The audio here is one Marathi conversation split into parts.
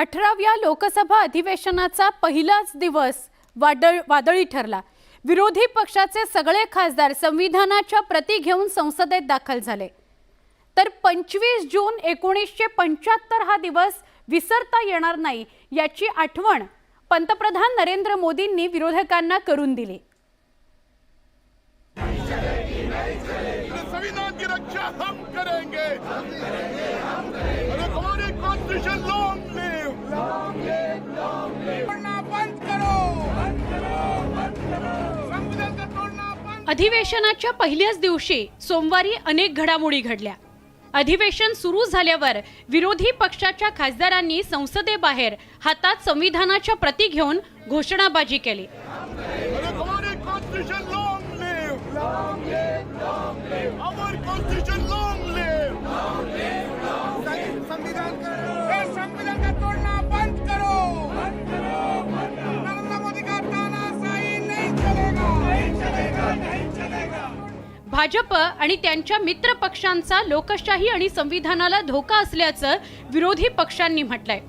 अठराव्या लोकसभा अधिवेशनाचा पहिलाच दिवस वादळ वादळी ठरला. विरोधी पक्षाचे सगळे खासदार संविधानाच्या प्रती घेऊन संसदेत दाखल झाले. तर पंचवीस जून एकोणीसशे पंच्याहत्तर हा दिवस विसरता येणार नाही याची आठवण पंतप्रधान नरेंद्र मोदींनी विरोधकांना करून दिली. संविधान की रक्षा हम करेंगे। हमारे कॉन्स्टिट्यूशन लॉन्ग अधिवेशनाच्या पहिल्याच दिवशी सोमवारी अनेक घडामोडी घडल्या. अधिवेशन सुरू झाल्यावर विरोधी पक्षाच्या खासदारांनी संसदेबाहेर हातात संविधानाच्या प्रती घेऊन घोषणाबाजी केली. अरे हमारे कॉन्स्टिट्यूशन लॉन्ग लिव हमारे कॉन्स्टिट्यूशन भाजप आणि त्यांच्या मित्र पक्षांचा लोकशाही आणि संविधानाला धोका असल्याचं विरोधी पक्षांनी म्हटलंय.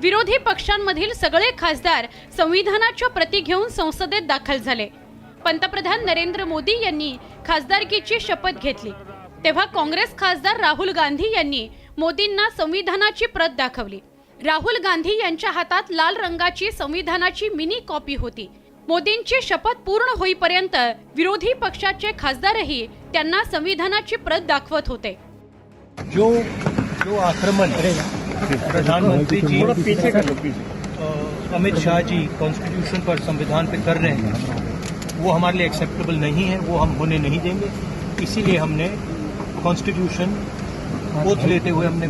विरोधी पक्षांमधील सगळे खासदार संविधानाच्या प्रती घेऊन संसदेत दाखल झाले. पंतप्रधान नरेंद्र मोदी यांनी खासदारकीची शपथ घेतली. तेव्हा काँग्रेस खासदार राहुल गांधी यांनी मोदींना संविधानाची प्रत दाखवली. राहुल गांधी यांच्या हातात लाल रंगाची संविधानाची मिनी कॉपी होती. मोदींची शपथ पूर्ण होईपर्यंत विरोधी पक्षाचे खासदारही त्यांना संविधानाची प्रत दाखवत होते. जो जो आक्रमण प्रधानमंत्री जी अमित शाह जी कॉन्स्टिट्यूशन पर संविधान पे कर रहे हैं वो हमारे लिए एक्सेप्टेबल नहीं है वो हम होने नहीं देंगे। इसीलिए हमने कॉन्स्टिट्यूशन ओथ लेते हुए हमने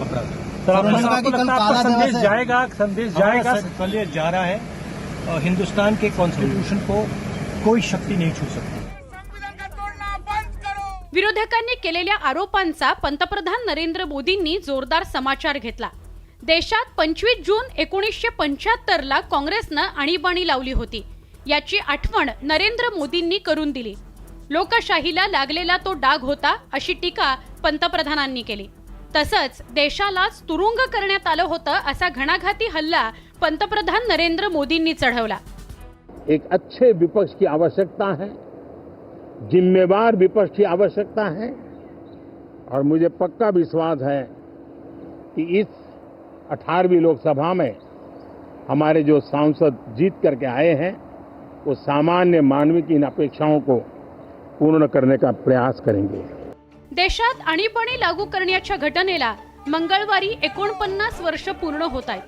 पकड़ा सर आपने कहा कि कल काला संदेश जाएगा संदेश जाएगा कल ये जा रहा है। हिंदुस्तान के कॉन्स्टिट्यूशन को कोई शक्ति नहीं छू सकती। विरोधकांनी केलेल्या आरोपांचा पंतप्रधान नरेंद्र मोदींनी जोरदार समाचार घेतला. देशात पंचवीस जून एकोणीसशे पंच्याहत्तरला काँग्रेसनं आणीबाणी लावली होती. याची आठवण नरेंद्र मोदींनी करून दिली. लोकशाहीला लागलेला तो डाग होता अशी टीका पंतप्रधानांनी केली. तसंच देशालाच तुरुंग करण्यात आलं होतं असा घणाघाती हल्ला पंतप्रधान नरेंद्र मोदींनी चढवला. एक अच्छे विपक्ष की आवश्यकता है, जिम्मेवार विपक्ष की आवश्यकता है, और मुझे पक्का विश्वास है कि इस 18वीं लोकसभा में हमारे जो सांसद जीत करके आए हैं, वो सामान्य मानव की इन अपेक्षाओं को पूर्ण करने का प्रयास करेंगे। देशात आणीबाणी लागू करण्याच्या घटनेला मंगळवारी एकोणपन्नास वर्ष पूर्ण होत आहेत.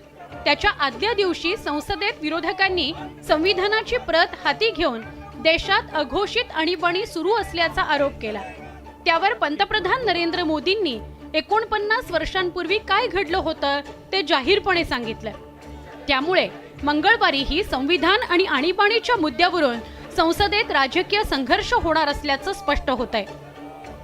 त्याच्या आदल्या दिवशी संसदेत विरोधकांनी संविधानाची प्रत हाती घेऊन देशात अघोषित आणीबाणी सुरू असल्याचा आरोप केला. त्यावर पंतप्रधान नरेंद्र मोदींनी एकोणपन्नास वर्षांपूर्वी काय घडलं होतं ते जाहीरपणे सांगितलं. त्यामुळे मंगळवारीही संविधान आणि आणीबाणीच्या मुद्द्यावरून संसदेत राजकीय संघर्ष होणार असल्याचं स्पष्ट होत आहे